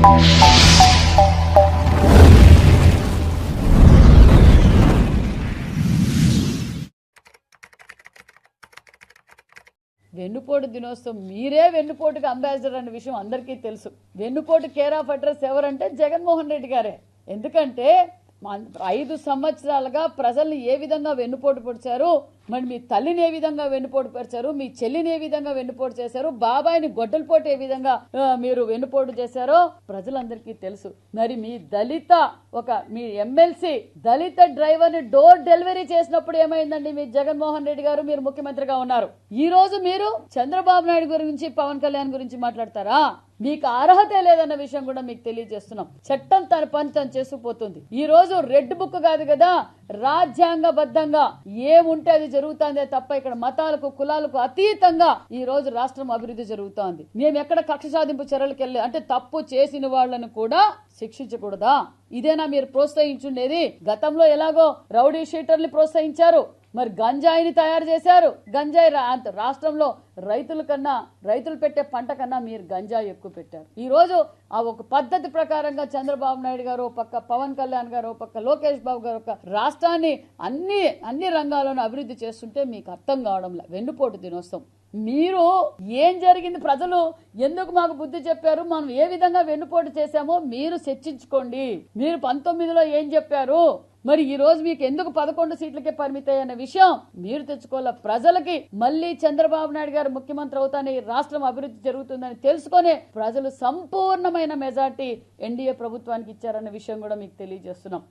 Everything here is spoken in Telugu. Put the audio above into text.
వెన్నుపోటు దినోత్సవం. మీరే వెన్నుపోటుకి అంబాసిడర్ అనే విషయం అందరికీ తెలుసు. వెన్నుపోటు కేర్ ఆఫ్ అడ్రస్ ఎవరంటే జగన్మోహన్ రెడ్డి గారే. ఎందుకంటే ఐదు సంవత్సరాలుగా ప్రజల్ని ఏ విధంగా వెన్నుపోటు పొడిచారు? మరి మీ తల్లిని ఏ విధంగా వెన్నుపోటు పరిచారు మీ చెల్లిని ఏ విధంగా వెన్నుపోటు చేశారు? బాబాయిని గొడ్డలపోటు ఏ విధంగా మీరు వెన్నుపోటు చేశారో ప్రజలందరికీ తెలుసు. మరి మీ దళిత ఒక మీ ఎమ్మెల్సీ దళిత డ్రైవర్ని డోర్ డెలివరీ చేసినప్పుడు ఏమైందండి మీ జగన్మోహన్ రెడ్డి గారు? మీరు ముఖ్యమంత్రిగా ఉన్నారు. ఈ రోజు మీరు చంద్రబాబు నాయుడు గురించి పవన్ కళ్యాణ్ గురించి మాట్లాడతారా? మీకు అర్హత లేదన్న విషయం కూడా మీకు తెలియజేస్తున్నాం. చట్టం తన పని తను చేసుకుపోతుంది. ఈ రోజు రెడ్ బుక్ కాదు కదా రాజ్యాంగబద్ధంగా ఏముంటే అది జరుగుతుందే తప్ప ఇక్కడ మతాలకు కులాలకు అతీతంగా ఈ రోజు రాష్ట్రం అభివృద్ధి జరుగుతోంది. మేము ఎక్కడ కక్ష సాధింపు చర్యలకు వెళ్ళి అంటే తప్పు చేసిన వాళ్ళను కూడా శిక్షించకూడదా? ఇదేనా మీరు ప్రోత్సహించుండేది? గతంలో ఎలాగో రౌడీ షీటర్ని ప్రోత్సహించారు. మరి గంజాయిని తయారు చేశారు. గంజాయి రా- అంత రాష్ట్రంలో రైతుల కన్నా రైతులు పెట్టే పంట కన్నా మీరు గంజాయి ఎక్కువ పెట్టారు. ఈరోజు ఆ ఒక పద్ధతి ప్రకారంగా చంద్రబాబు నాయుడు గారు ఓ పక్క పవన్ కళ్యాణ్ గారు ఓ పక్క లోకేష్ బాబు గారు ఒక రాష్ట్రాన్ని అన్ని అన్ని రంగాల్లోనూ అభివృద్ధి చేస్తుంటే మీకు అర్థం కావడంలా వెన్నుపోటు దినోత్సవం. మీరు ఏం జరిగింది? ప్రజలు ఎందుకు మాకు బుద్ధి చెప్పారు? మనం ఏ విధంగా వెన్నుపోటు చేశామో మీరు చర్చించుకోండి. మీరు పంతొమ్మిదిలో ఏం చెప్పారు? మరి ఈ రోజు మీకు ఎందుకు పదకొండు సీట్లకే పరిమితాయి విషయం మీరు తెచ్చుకోవాల? ప్రజలకి మళ్ళీ చంద్రబాబు నాయుడు గారు ముఖ్యమంత్రి అవుతానే రాష్ట్రం అభివృద్ధి జరుగుతుందని తెలుసుకొని ప్రజలు సంపూర్ణమైన మెజార్టీ ఎన్డీఏ ప్రభుత్వానికి ఇచ్చారన్న విషయం కూడా మీకు తెలియజేస్తున్నాం.